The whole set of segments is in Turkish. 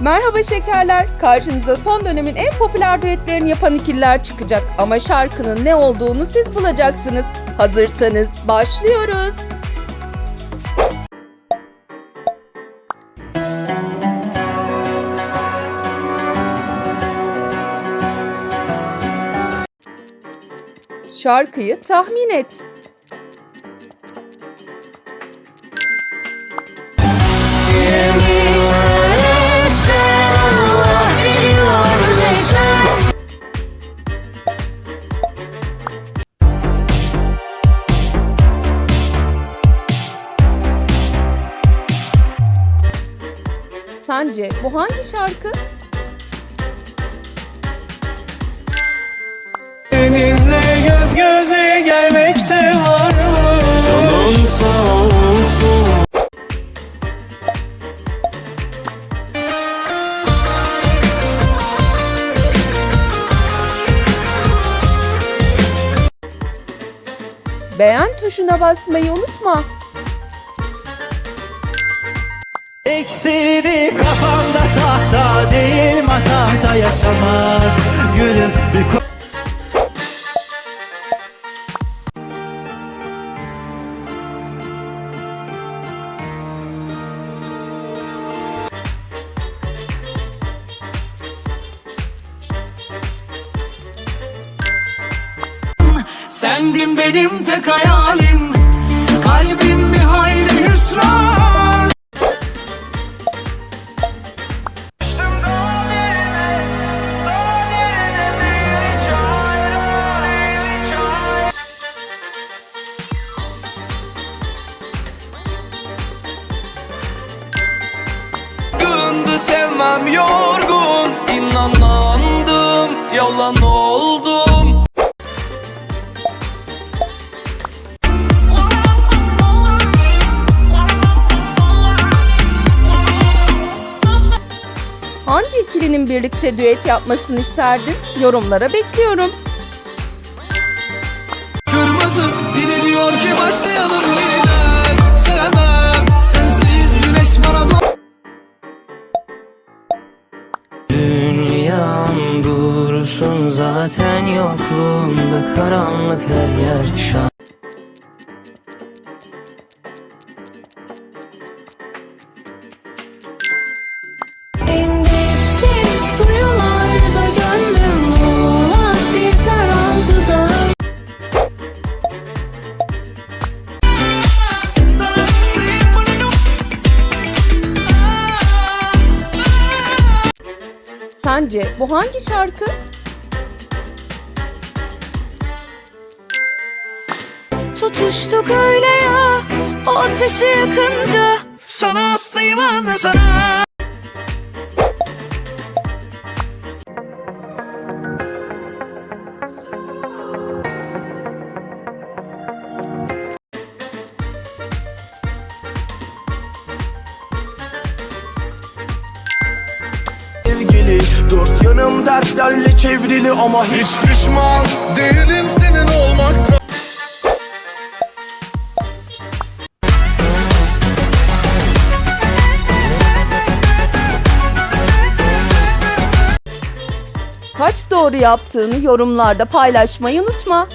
Merhaba şekerler. Karşınıza son dönemin en popüler düetlerini yapan ikililer çıkacak. Ama şarkının ne olduğunu siz bulacaksınız. Hazırsanız başlıyoruz. Şarkıyı tahmin et. Sence bu hangi şarkı? Seninle göz göze gelmekte var mı? Canın sağ olsun Beğen tuşuna basmayı unutma. Eksildi kafamda tahta değil matahta yaşamak. Gülüm bir Sendin benim tek hayalim. Kalbim bir hayli hüsran sevmem yorgun İnanandım yalan oldum Hangi ikilinin birlikte düet yapmasını isterdin? Yorumlara bekliyorum. Kırmızı biri diyor ki başlayalım yeniden dursun zaten yokluğunda karanlık her yer şu an Dipsiz kuyularda gönlüm muğlak bir karantıda Sence bu hangi şarkı? Tutuştuk öyle ya o ateşi yakınca. Sana hastayım anne sana. Sevgili dört yanım dertlerle çevrili ama hiç pişman değilim senin olmaktan Kaç doğru yaptığını yorumlarda paylaşmayı unutma.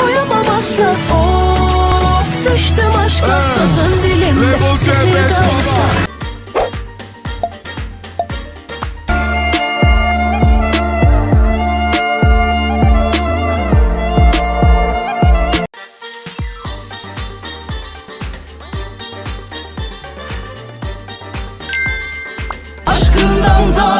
Koyamam asla. Of düştüm aşka. Tadın dilimde Aşkından tarumarım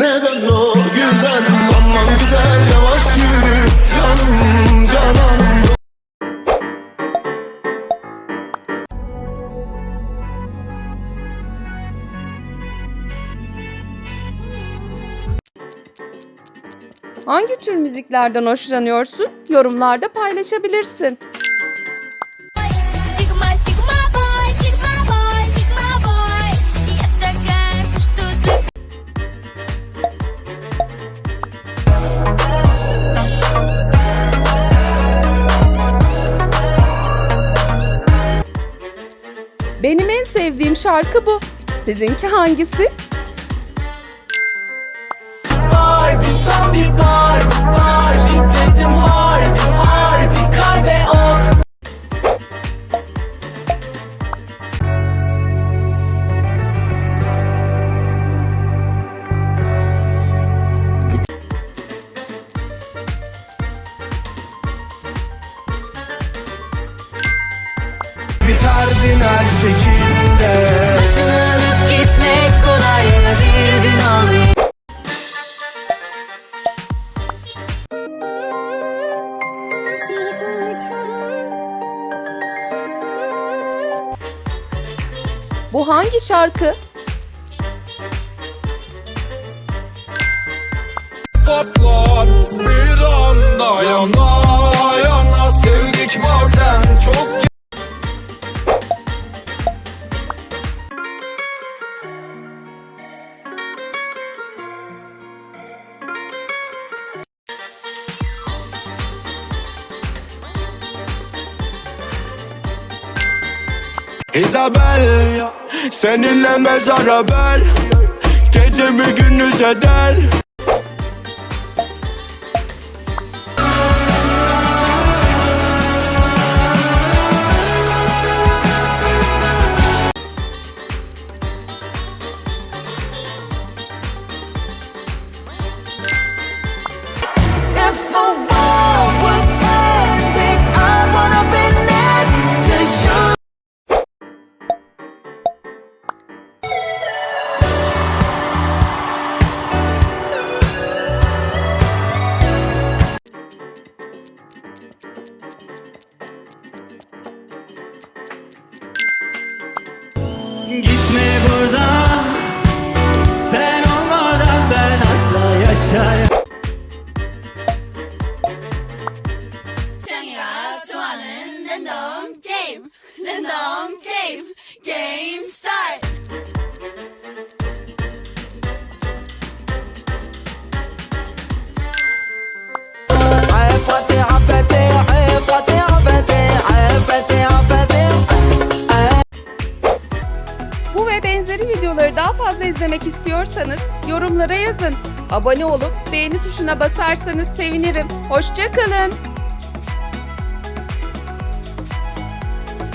Neden o güzel aman güzel yavaş yürü Canım canım Hangi tür müziklerden hoşlanıyorsun? yorumlarda paylaşabilirsin. Benim en sevdiğim şarkı bu. Sizinki hangisi? Harbi tam bir Barbie Biterdin her şekilde. Alıp gitmek kolay bir gün alayım Bu hangi şarkı? Patlar bir anda yana yana. Sevdik bazen çok Isabel Seninle mezara bel Gecemi gündüz eder Gitme buradan Sen olmadan ben asla yaşayamam Random game, random Game. Game start. Videoları daha fazla izlemek istiyorsanız yorumlara yazın. Abone olup beğeni tuşuna basarsanız sevinirim. Hoşçakalın.